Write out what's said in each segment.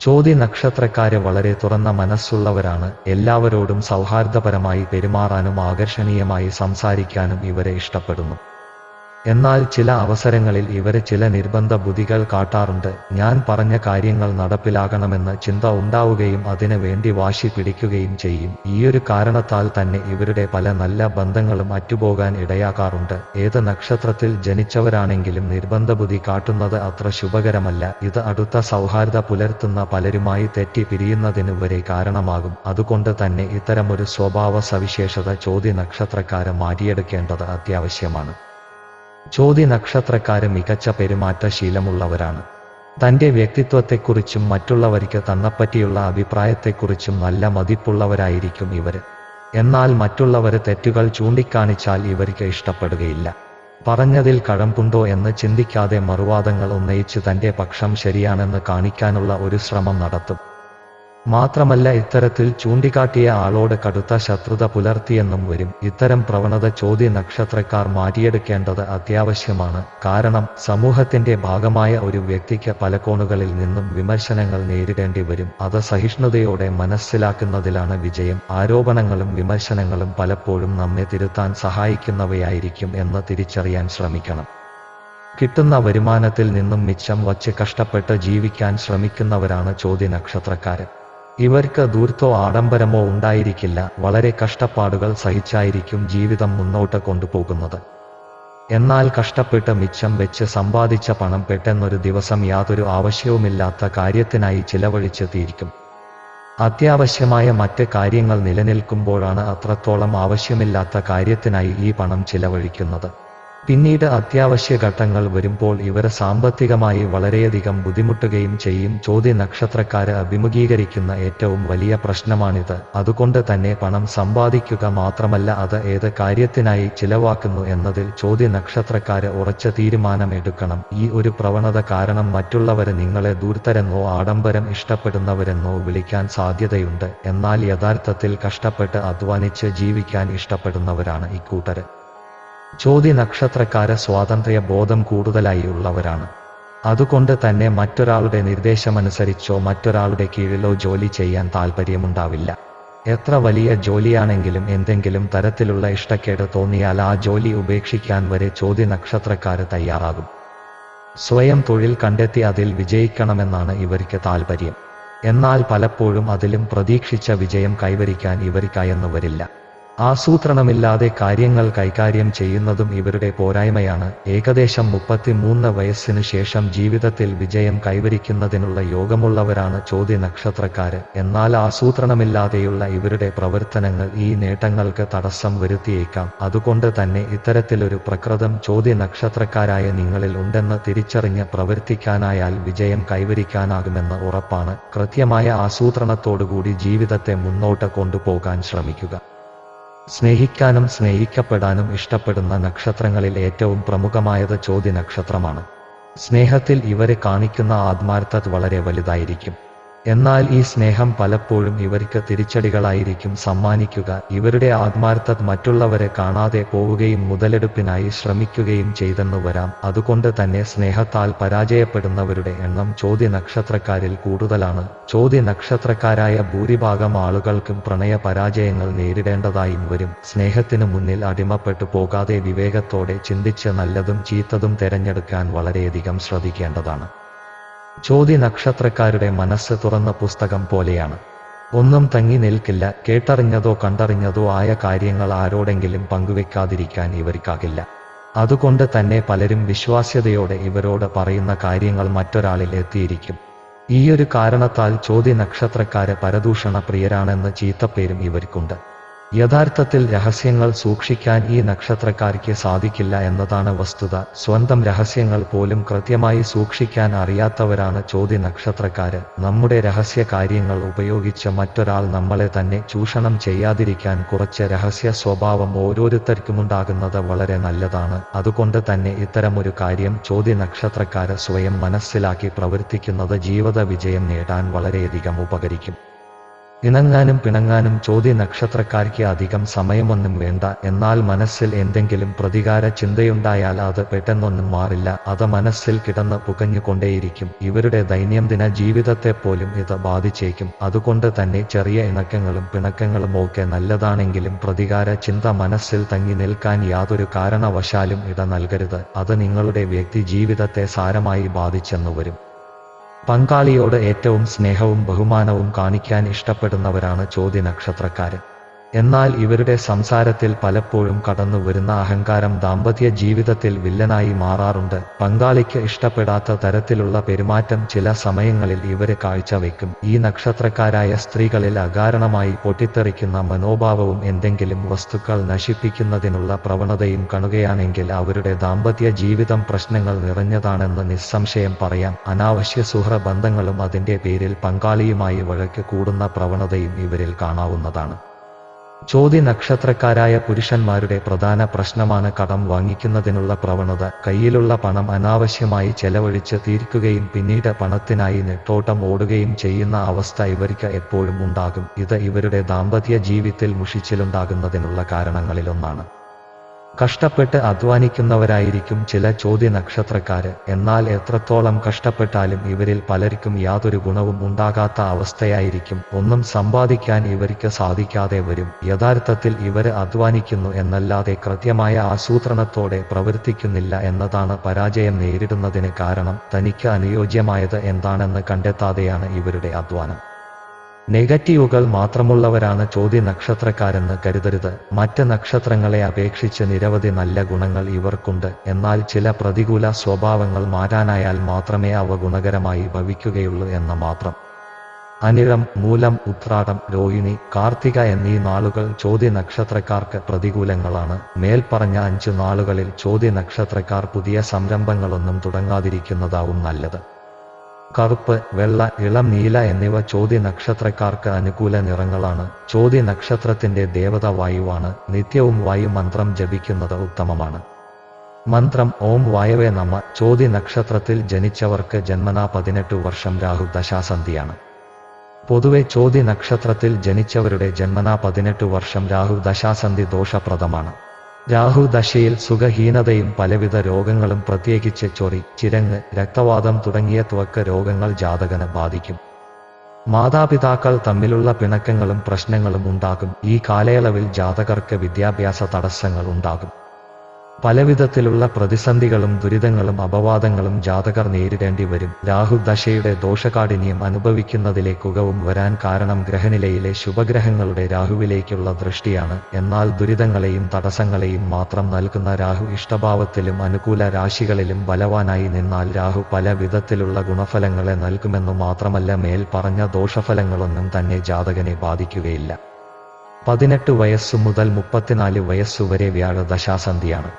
ചോതി നക്ഷത്രക്കാര് വളരെ തുറന്ന മനസ്സുള്ളവരാണ്. എല്ലാവരോടും സൗഹാർദ്ദപരമായി പെരുമാറാനും ആകർഷണീയമായി സംസാരിക്കാനും ഇവരെ ഇഷ്ടപ്പെടുന്നു. എന്നാൽ ചില അവസരങ്ങളിൽ ഇവരെ ചില നിർബന്ധ ബുദ്ധികൾ കാട്ടാറുണ്ട്. ഞാൻ പറഞ്ഞ കാര്യങ്ങൾ നടപ്പിലാകണമെന്ന ചിന്ത ഉണ്ടാവുകയും അതിനു വേണ്ടി വാശി പിടിക്കുകയും ചെയ്യും. ഈയൊരു കാരണത്താൽ തന്നെ ഇവരുടെ പല നല്ല ബന്ധങ്ങളും അറ്റുപോകാൻ ഇടയാക്കാറുണ്ട്. ഏത് നക്ഷത്രത്തിൽ ജനിച്ചവരാണെങ്കിലും നിർബന്ധ ബുദ്ധി കാട്ടുന്നത് അത്ര ശുഭകരമല്ല. ഇത് അടുത്ത സൗഹാർദ്ദ പുലർത്തുന്ന പലരുമായി തെറ്റി പിരിയുന്നതിന് വരെ കാരണമാകും. അതുകൊണ്ട് തന്നെ ഇത്തരമൊരു സ്വഭാവ സവിശേഷത ചോദ്യ നക്ഷത്രക്കാരെ മാറ്റിയെടുക്കേണ്ടത് അത്യാവശ്യമാണ്. ചോദ്യ നക്ഷത്രക്കാര് മികച്ച പെരുമാറ്റ ശീലമുള്ളവരാണ് തന്റെ വ്യക്തിത്വത്തെക്കുറിച്ചും മറ്റുള്ളവർക്ക് തന്നെപ്പറ്റിയുള്ള അഭിപ്രായത്തെക്കുറിച്ചും നല്ല മതിപ്പുള്ളവരായിരിക്കും ഇവർ. എന്നാൽ മറ്റുള്ളവര് തെറ്റുകൾ ചൂണ്ടിക്കാണിച്ചാൽ ഇവർക്ക് ഇഷ്ടപ്പെടുകയില്ല. പറഞ്ഞതിൽ കഴമ്പുണ്ടോ എന്ന് ചിന്തിക്കാതെ മറുവാദങ്ങൾ ഉന്നയിച്ച് തന്റെ പക്ഷം ശരിയാണെന്ന് കാണിക്കാനുള്ള ഒരു ശ്രമം നടത്തും. മാത്രമല്ല ഇത്തരത്തിൽ ചൂണ്ടിക്കാട്ടിയ ആളോട് കടുത്ത ശത്രുത പുലർത്തിയെന്നും വരും. ഇത്തരം പ്രവണത ചോദ്യ നക്ഷത്രക്കാർ മാറ്റിയെടുക്കേണ്ടത് അത്യാവശ്യമാണ്. കാരണം സമൂഹത്തിന്റെ ഭാഗമായ ഒരു വ്യക്തിക്ക് പല കോണുകളിൽ നിന്നും വിമർശനങ്ങൾ നേരിടേണ്ടി വരും. അത് സഹിഷ്ണുതയോടെ മനസ്സിലാക്കുന്നതിലാണ് വിജയം. ആരോപണങ്ങളും വിമർശനങ്ങളും പലപ്പോഴും നമ്മെ തിരുത്താൻ സഹായിക്കുന്നവയായിരിക്കും എന്ന് തിരിച്ചറിയാൻ ശ്രമിക്കണം. കിട്ടുന്ന വരുമാനത്തിൽ നിന്നും മിച്ചം വച്ച് കഷ്ടപ്പെട്ട് ജീവിക്കാൻ ശ്രമിക്കുന്നവരാണ് ചോദ്യ നക്ഷത്രക്കാര് ഇവർക്ക് ദൂർത്തോ ആഡംബരമോ ഉണ്ടായിരിക്കില്ല. വളരെ കഷ്ടപ്പാടുകൾ സഹിച്ചായിരിക്കും ജീവിതം മുന്നോട്ട് കൊണ്ടുപോകുന്നത്. എന്നാൽ കഷ്ടപ്പെട്ട് മിച്ചം വെച്ച് സമ്പാദിച്ച പണം പെട്ടെന്നൊരു ദിവസം യാതൊരു ആവശ്യവുമില്ലാത്ത കാര്യത്തിനായി ചിലവഴിച്ച് തീരിക്കും. അത്യാവശ്യമായ മറ്റ് കാര്യങ്ങൾ നിലനിൽക്കുമ്പോഴാണ് അത്രത്തോളം ആവശ്യമില്ലാത്ത കാര്യത്തിനായി ഈ പണം ചിലവഴിക്കുന്നത്. പിന്നീട് അത്യാവശ്യ ഘട്ടങ്ങൾ വരുമ്പോൾ ഇവർ സാമ്പത്തികമായി വളരെയധികം ബുദ്ധിമുട്ടുകയും ചെയ്യും. ചോദ്യ നക്ഷത്രക്കാര് അഭിമുഖീകരിക്കുന്ന ഏറ്റവും വലിയ പ്രശ്നമാണിത്. അതുകൊണ്ട് തന്നെ പണം സമ്പാദിക്കുക മാത്രമല്ല അത് ഏത് കാര്യത്തിനായി ചിലവാക്കുന്നു എന്നതിൽ ചോദ്യ നക്ഷത്രക്കാര് ഉറച്ച തീരുമാനം എടുക്കണം ഈ ഒരു പ്രവണത കാരണം മറ്റുള്ളവരെ നിങ്ങളെ ദൂർത്തരെന്നോ ആഡംബരം ഇഷ്ടപ്പെടുന്നവരെന്നോ വിളിക്കാൻ സാധ്യതയുണ്ട്. എന്നാൽ യഥാർത്ഥത്തിൽ കഷ്ടപ്പെട്ട് അധ്വാനിച്ച് ജീവിക്കാൻ ഇഷ്ടപ്പെടുന്നവരാണ് ഇക്കൂട്ടര്. ചോദ്യ നക്ഷത്രക്കാര സ്വാതന്ത്ര്യ ബോധം കൂടുതലായി ഉള്ളവരാണ് അതുകൊണ്ട് തന്നെ മറ്റൊരാളുടെ നിർദ്ദേശമനുസരിച്ചോ മറ്റൊരാളുടെ കീഴിലോ ജോലി ചെയ്യാൻ താല്പര്യമുണ്ടാവില്ല എത്ര വലിയ ജോലിയാണെങ്കിലും എന്തെങ്കിലും തരത്തിലുള്ള ഇഷ്ടക്കേട് തോന്നിയാൽ ആ ജോലി ഉപേക്ഷിക്കാൻ വരെ ചോദ്യ നക്ഷത്രക്കാര് തയ്യാറാകും. സ്വയം തൊഴിൽ കണ്ടെത്തി അതിൽ വിജയിക്കണമെന്നാണ് ഇവർക്ക് താൽപര്യം. എന്നാൽ പലപ്പോഴും അതിലും പ്രതീക്ഷിച്ച വിജയം കൈവരിക്കാൻ ഇവർക്കായെന്നു വരില്ല ആസൂത്രണമില്ലാതെ കാര്യങ്ങൾ കൈകാര്യം ചെയ്യുന്നതും ഇവരുടെ പോരായ്മയാണ്. ഏകദേശം മുപ്പത്തിമൂന്ന് വയസ്സിനു ശേഷം ജീവിതത്തിൽ വിജയം കൈവരിക്കുന്നതിനുള്ള യോഗമുള്ളവരാണ് ചോദ്യ നക്ഷത്രക്കാര് എന്നാൽ ആസൂത്രണമില്ലാതെയുള്ള ഇവരുടെ പ്രവർത്തനങ്ങൾ ഈ നേട്ടങ്ങൾക്ക് തടസ്സം വരുത്തിയേക്കാം. അതുകൊണ്ട് തന്നെ ഇത്തരത്തിലൊരു പ്രകൃതം ചോദ്യ നക്ഷത്രക്കാരായ നിങ്ങളിൽ ഉണ്ടെന്ന് തിരിച്ചറിഞ്ഞ് പ്രവർത്തിക്കാനായാൽ വിജയം കൈവരിക്കാനാകുമെന്ന് ഉറപ്പാണ്. കൃത്യമായ ആസൂത്രണത്തോടുകൂടി ജീവിതത്തെ മുന്നോട്ട് കൊണ്ടുപോകാൻ ശ്രമിക്കുക. സ്നേഹിക്കാനും സ്നേഹിക്കപ്പെടാനും ഇഷ്ടപ്പെടുന്ന നക്ഷത്രങ്ങളിൽ ഏറ്റവും പ്രമുഖമായത് ചോദ്യ നക്ഷത്രമാണ് സ്നേഹത്തിൽ ഇവരെ കാണിക്കുന്ന ആത്മാർത്ഥത വളരെ വലുതായിരിക്കും. എന്നാൽ ഈ സ്നേഹം പലപ്പോഴും ഇവർക്ക് തിരിച്ചടികളായിരിക്കും. സമ്മാനിക്കുക. ഇവരുടെ ആത്മാർത്ഥത മറ്റുള്ളവരെ കാണാതെ പോവുകയും മുതലെടുപ്പിനായി ശ്രമിക്കുകയും ചെയ്തെന്നു വരാം. അതുകൊണ്ട് തന്നെ സ്നേഹത്താൽ പരാജയപ്പെടുന്നവരുടെ എണ്ണം ചോദ്യ നക്ഷത്രക്കാരിൽ കൂടുതലാണ്. ചോദ്യ നക്ഷത്രക്കാരായ ഭൂരിഭാഗം ആളുകൾക്കും പ്രണയ പരാജയങ്ങൾ നേരിടേണ്ടതായും വരും. സ്നേഹത്തിനു മുന്നിൽ അടിമപ്പെട്ടു പോകാതെ വിവേകത്തോടെ ചിന്തിച്ച് നല്ലതും ചീത്തതും തെരഞ്ഞെടുക്കാൻ വളരെയധികം ശ്രദ്ധിക്കേണ്ടതാണ്. ചോദ്യ നക്ഷത്രക്കാരുടെ മനസ്സ് തുറന്ന പുസ്തകം പോലെയാണ്. ഒന്നും തങ്ങി നിൽക്കില്ല കേട്ടറിഞ്ഞതോ കണ്ടറിഞ്ഞതോ ആയ കാര്യങ്ങൾ ആരോടെങ്കിലും പങ്കുവെക്കാതിരിക്കാൻ ഇവർക്കാകില്ല. അതുകൊണ്ട് തന്നെ പലരും വിശ്വാസ്യതയോടെ ഇവരോട് പറയുന്ന കാര്യങ്ങൾ മറ്റൊരാളിൽ എത്തിയിരിക്കും. ഈയൊരു കാരണത്താൽ ചോദ്യ നക്ഷത്രക്കാരെ പരദൂഷണ പ്രിയരാണെന്ന് ചീത്തപ്പേരും ഇവർക്കുണ്ട്. യഥാർത്ഥത്തിൽ രഹസ്യങ്ങൾ സൂക്ഷിക്കാൻ ഈ നക്ഷത്രക്കാർക്ക് സാധിക്കില്ല എന്നതാണ് വസ്തുത. സ്വന്തം രഹസ്യങ്ങൾ പോലും കൃത്യമായി സൂക്ഷിക്കാൻ അറിയാത്തവരാണ് ചോദ്യ നക്ഷത്രക്കാര്. നമ്മുടെ രഹസ്യ കാര്യങ്ങൾ ഉപയോഗിച്ച് മറ്റൊരാൾ നമ്മളെ തന്നെ ചൂഷണം ചെയ്യാതിരിക്കാൻ കുറച്ച് രഹസ്യ സ്വഭാവം ഓരോരുത്തർക്കുമുണ്ടാകുന്നത് വളരെ നല്ലതാണ്. അതുകൊണ്ട് തന്നെ ഇത്തരമൊരു കാര്യം ചോദ്യ നക്ഷത്രക്കാര് സ്വയം മനസ്സിലാക്കി പ്രവർത്തിക്കുന്നത് ജീവിത വിജയം നേടാൻ വളരെയധികം ഉപകരിക്കും. ഇണങ്ങാനും പിണങ്ങാനും ചോദ്യ നക്ഷത്രക്കാർക്ക് അധികം സമയമൊന്നും വേണ്ട. എന്നാൽ മനസ്സിൽ എന്തെങ്കിലും പ്രതികാര ചിന്തയുണ്ടായാൽ അത് പെട്ടെന്നൊന്നും മാറില്ല. അത് മനസ്സിൽ കിടന്ന് പുകഞ്ഞുകൊണ്ടേയിരിക്കും. ഇവരുടെ ദൈനംദിന ജീവിതത്തെ പോലും ഇത് ബാധിച്ചേക്കും. അതുകൊണ്ട് തന്നെ ചെറിയ ഇണക്കങ്ങളും പിണക്കങ്ങളും ഒക്കെ നല്ലതാണെങ്കിലും പ്രതികാര ചിന്ത മനസ്സിൽ തങ്ങി നിൽക്കാൻ യാതൊരു കാരണവശാലും ഇട നൽകരുത്. അത് നിങ്ങളുടെ വ്യക്തി ജീവിതത്തെ സാരമായി ബാധിച്ചെന്നു വരും. പങ്കാളിയോട് ഏറ്റവും സ്നേഹവും ബഹുമാനവും കാണിക്കാൻ ഇഷ്ടപ്പെടുന്നവരാണ് ചോദ്യ നക്ഷത്രക്കാരൻ എന്നാൽ ഇവരുടെ സംസാരത്തിൽ പലപ്പോഴും കടന്നു വരുന്ന അഹങ്കാരം ദാമ്പത്യ ജീവിതത്തിൽ വില്ലനായി മാറാറുണ്ട്. പങ്കാളിക്ക് ഇഷ്ടപ്പെടാത്ത തരത്തിലുള്ള പെരുമാറ്റം ചില സമയങ്ങളിൽ ഇവരെ കാഴ്ചവെക്കും ഈ നക്ഷത്രക്കാരായ സ്ത്രീകളിൽ അകാരണമായി പൊട്ടിത്തെറിക്കുന്ന മനോഭാവവും എന്തെങ്കിലും വസ്തുക്കൾ നശിപ്പിക്കുന്നതിനുള്ള പ്രവണതയും കാണുകയാണെങ്കിൽ അവരുടെ ദാമ്പത്യ ജീവിതം പ്രശ്നങ്ങൾ നിറഞ്ഞതാണെന്ന് നിസ്സംശയം പറയാം. അനാവശ്യ സുഹൃ ബന്ധങ്ങളും അതിന്റെ പേരിൽ പങ്കാളിയുമായി വഴക്ക് കൂടുന്ന പ്രവണതയും ഇവരിൽ കാണാവുന്നതാണ്. ചോദ്യ നക്ഷത്രക്കാരായ പുരുഷന്മാരുടെ പ്രധാന പ്രശ്നമാണ് കടം വാങ്ങിക്കുന്നതിനുള്ള പ്രവണത. കയ്യിലുള്ള പണം അനാവശ്യമായി ചെലവഴിച്ച് തീർക്കുകയും പിന്നീട് പണത്തിനായി നെട്ടോട്ടം ഓടുകയും ചെയ്യുന്ന അവസ്ഥ ഇവർക്ക് എപ്പോഴും ഉണ്ടാകും. ഇത് ഇവരുടെ ദാമ്പത്യ ജീവിതത്തിൽ മുഷിച്ചിലുണ്ടാകുന്നതിനുള്ള കാരണങ്ങളിലൊന്നാണ്. കഷ്ടപ്പെട്ട് അധ്വാനിക്കുന്നവരായിരിക്കും ചില ചോദ്യ നക്ഷത്രക്കാര് എന്നാൽ എത്രത്തോളം കഷ്ടപ്പെട്ടാലും ഇവരിൽ പലർക്കും യാതൊരു ഗുണവും ഉണ്ടാകാത്ത അവസ്ഥയായിരിക്കും. ഒന്നും സമ്പാദിക്കാൻ ഇവർക്ക് സാധിക്കാതെ വരും. യഥാർത്ഥത്തിൽ ഇവർ അധ്വാനിക്കുന്നു എന്നല്ലാതെ കൃത്യമായ ആസൂത്രണത്തോടെ പ്രവർത്തിക്കുന്നില്ല എന്നതാണ് പരാജയം നേരിടുന്നതിന് കാരണം. തനിക്ക് അനുയോജ്യമായത് എന്താണെന്ന് കണ്ടെത്താതെയാണ് ഇവരുടെ അധ്വാനം. നെഗറ്റീവുകൾ മാത്രമുള്ളവരാണ് ചോദ്യ നക്ഷത്രക്കാരെന്ന് കരുതരുത്. മറ്റ് നക്ഷത്രങ്ങളെ അപേക്ഷിച്ച് നിരവധി നല്ല ഗുണങ്ങൾ ഇവർക്കുണ്ട്. എന്നാൽ ചില പ്രതികൂല സ്വഭാവങ്ങൾ മാറ്റാനായാൽ മാത്രമേ അവ ഗുണകരമായി ഭവിക്കുകയുള്ളൂ എന്ന് മാത്രം. അനിഴം മൂലം ഉത്രാടം രോഹിണി കാർത്തിക എന്നീ നാളുകൾ ചോദ്യ നക്ഷത്രക്കാർക്ക് പ്രതികൂലങ്ങളാണ്. മേൽപ്പറഞ്ഞ അഞ്ചു നാളുകളിൽ ചോദ്യ നക്ഷത്രക്കാർ പുതിയ സംരംഭങ്ങളൊന്നും തുടങ്ങാതിരിക്കുന്നതാവും നല്ലത്. കറുപ്പ് വെള്ള ഇളം നീല എന്നിവ ചോദ്യ നക്ഷത്രക്കാർക്ക് അനുകൂല നിറങ്ങളാണ്. ചോദ്യ നക്ഷത്രത്തിന്റെ ദേവത വായുവാണ്. നിത്യവും വായു മന്ത്രം ജപിക്കുന്നത് ഉത്തമമാണ്. മന്ത്രം ഓം വായവേ നമ. ചോദ്യ നക്ഷത്രത്തിൽ ജനിച്ചവർക്ക് ജന്മനാ പതിനെട്ട് വർഷം രാഹു ദശാസന്ധിയാണ്. പൊതുവെ ചോദ്യ നക്ഷത്രത്തിൽ ജനിച്ചവരുടെ ജന്മനാ പതിനെട്ട് വർഷം രാഹു ദശാസന്ധി ദോഷപ്രദമാണ്. രാഹു ദശയിൽ സുഖഹീനതയും പലവിധ രോഗങ്ങളും പ്രത്യേകിച്ച് ചൊറി ചിരങ്ങ് രക്തവാദം തുടങ്ങിയ തുവക്ക രോഗങ്ങൾ ജാതകനെ ബാധിക്കും. മാതാപിതാക്കൾ തമ്മിലുള്ള പിണക്കങ്ങളും പ്രശ്നങ്ങളും ഉണ്ടാകും. ഈ കാലയളവിൽ ജാതകർക്ക് വിദ്യാഭ്യാസ തടസ്സങ്ങൾ ഉണ്ടാകും. പലവിധത്തിലുള്ള പ്രതിസന്ധികളും ദുരിതങ്ങളും അപവാദങ്ങളും ജാതകർ നേരിടേണ്ടി വരും. രാഹുദശയുടെ ദോഷകാഠിന്യം അനുഭവിക്കുന്നതിലേക്കുകവും വരാൻ കാരണം ഗ്രഹനിലയിലെ ശുഭഗ്രഹങ്ങളുടെ രാഹുവിലേക്കുള്ള ദൃഷ്ടിയാണ്. എന്നാൽ ദുരിതങ്ങളെയും തടസ്സങ്ങളെയും മാത്രം നൽകുന്ന രാഹു ഇഷ്ടഭാവത്തിലും അനുകൂല രാശികളിലും ബലവാനായി നിന്നാൽ രാഹു പല വിധത്തിലുള്ള ഗുണഫലങ്ങളെ നൽകുമെന്നു മാത്രമല്ല മേൽ പറഞ്ഞ ദോഷഫലങ്ങളൊന്നും തന്നെ ജാതകനെ ബാധിക്കുകയില്ല. പതിനെട്ട് വയസ്സു മുതൽ മുപ്പത്തിനാല് വയസ്സുവരെ വ്യാഴദശാസന്ധിയാണ്.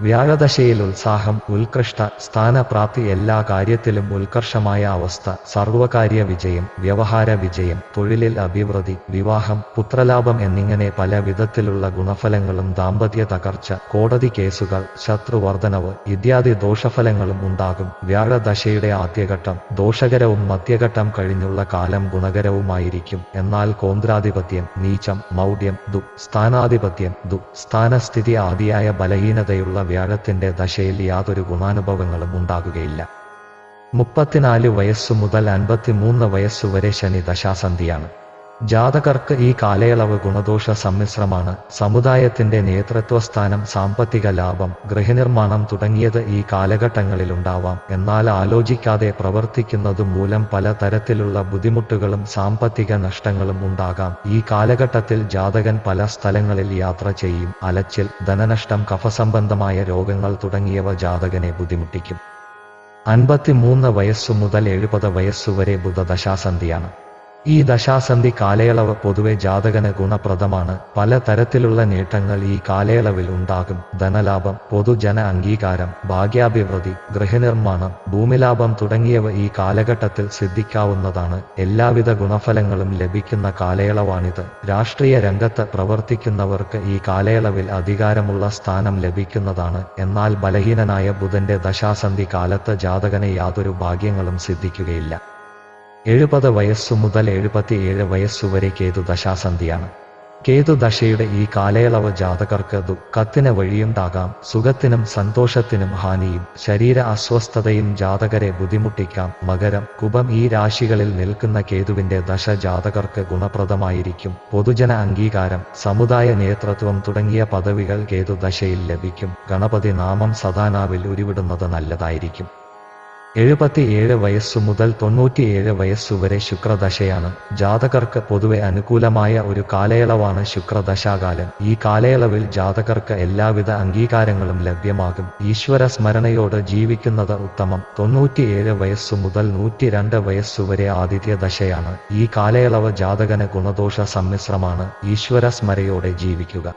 വ്യാഴദശയിൽ ഉത്സാഹം ഉത്കൃഷ്ട സ്ഥാനപ്രാപ്തി എല്ലാ കാര്യത്തിലും ഉത്കർഷമായ അവസ്ഥ സർവകാര്യ വിജയം വ്യവഹാര വിജയം തൊഴിലിൽ അഭിവൃദ്ധി വിവാഹം പുത്രലാഭം എന്നിങ്ങനെ പല വിധത്തിലുള്ള ഗുണഫലങ്ങളും ദാമ്പത്യ തകർച്ച കോടതി കേസുകൾ ശത്രുവർദ്ധനവ് ഇത്യാദി ദോഷഫലങ്ങളും ഉണ്ടാകും. വ്യാഴദശയുടെ ആദ്യഘട്ടം ദോഷകരവും മധ്യഘട്ടം കഴിഞ്ഞുള്ള കാലം ഗുണകരവുമായിരിക്കും. എന്നാൽ കോന്ദ്രാധിപത്യം നീച്ചം മൗഢ്യം ദു സ്ഥാനാധിപത്യം ദു സ്ഥാനസ്ഥിതി ആദിയായ ബലഹീനതയുള്ള വ്യാഴത്തിന്റെ ദശയിൽ യാതൊരു ഗുണാനുഭവങ്ങളും ഉണ്ടാകുകയില്ല. മുപ്പത്തിനാല് വയസ്സു മുതൽ അൻപത്തിമൂന്ന് വയസ്സുവരെ ശനി ദശാസന്ധിയാണ്. ജാതകർക്ക് ഈ കാലയളവ് ഗുണദോഷ സമ്മിശ്രമാണ്. സമുദായത്തിന്റെ നേതൃത്വസ്ഥാനം സാമ്പത്തിക ലാഭം ഗൃഹനിർമ്മാണം തുടങ്ങിയത് ഈ കാലഘട്ടങ്ങളിലുണ്ടാവാം. എന്നാൽ ആലോചിക്കാതെ പ്രവർത്തിക്കുന്നതു മൂലം പലതരത്തിലുള്ള ബുദ്ധിമുട്ടുകളും സാമ്പത്തിക നഷ്ടങ്ങളും ഉണ്ടാകാം. ഈ കാലഘട്ടത്തിൽ ജാതകൻ പല സ്ഥലങ്ങളിൽ യാത്ര ചെയ്യും. അലച്ചിൽ ധനനഷ്ടം കഫസംബന്ധമായ രോഗങ്ങൾ തുടങ്ങിയവ ജാതകനെ ബുദ്ധിമുട്ടിക്കും. അൻപത്തിമൂന്ന് വയസ്സു മുതൽ എഴുപത് വയസ്സുവരെ ബുധദശാസന്ധിയാണ്. ഈ ദശാസന്ധി കാലയളവ് പൊതുവെ ജാതകന് ഗുണപ്രദമാണ്. പല തരത്തിലുള്ള നേട്ടങ്ങൾ ഈ കാലയളവിൽ ഉണ്ടാകും. ധനലാഭം പൊതുജന അംഗീകാരം ഭാഗ്യാഭിവൃദ്ധി ഗൃഹനിർമ്മാണം ഭൂമിലാഭം തുടങ്ങിയവ ഈ കാലഘട്ടത്തിൽ സിദ്ധിക്കാവുന്നതാണ്. എല്ലാവിധ ഗുണഫലങ്ങളും ലഭിക്കുന്ന കാലയളവാണിത്. രാഷ്ട്രീയ രംഗത്ത് പ്രവർത്തിക്കുന്നവർക്ക് ഈ കാലയളവിൽ അധികാരമുള്ള സ്ഥാനം ലഭിക്കുന്നതാണ്. എന്നാൽ ബലഹീനനായ ബുധന്റെ ദശാസന്ധി കാലത്ത് ജാതകന് യാതൊരു ഭാഗ്യങ്ങളും സിദ്ധിക്കുകയില്ല. എഴുപത് വയസ്സു മുതൽ എഴുപത്തിയേഴ് വയസ്സുവരെ കേതു ദശാസന്ധിയാണ് കേതുദശയുടെ ഈ കാലയളവ് ജാതകർക്ക് ദുഃഖത്തിന് വഴിയുണ്ടാകാം സുഖത്തിനും സന്തോഷത്തിനും ഹാനിയും ശരീര അസ്വസ്ഥതയും ജാതകരെ ബുദ്ധിമുട്ടിക്കാം. മകരം കുഭം ഈ രാശികളിൽ നിൽക്കുന്ന കേതുവിന്റെ ദശ ജാതകർക്ക് ഗുണപ്രദമായിരിക്കും. പൊതുജന അംഗീകാരം സമുദായ നേതൃത്വം തുടങ്ങിയ പദവികൾ കേതുദശയിൽ ലഭിക്കും. ഗണപതി നാമം സദാനാവിൽ ഉരുവിടുന്നത് നല്ലതായിരിക്കും. എഴുപത്തിയേഴ് വയസ്സു മുതൽ തൊണ്ണൂറ്റിയേഴ് വയസ്സുവരെ ശുക്രദശയാണ്. ജാതകർക്ക് പൊതുവെ അനുകൂലമായ ഒരു കാലയളവാണ് ശുക്രദശാകാലം. ഈ കാലയളവിൽ ജാതകർക്ക് എല്ലാവിധ അംഗീകാരങ്ങളും ലഭ്യമാകും. ഈശ്വര സ്മരണയോട് ജീവിക്കുന്നത് ഉത്തമം. തൊണ്ണൂറ്റിയേഴ് വയസ്സു മുതൽ നൂറ്റിരണ്ട് വയസ്സുവരെ ആദിത്യ ദശയാണ് ഈ കാലയളവ് ജാതകന് ഗുണദോഷ സമ്മിശ്രമാണ് ഈശ്വര സ്മരയോടെ ജീവിക്കുക.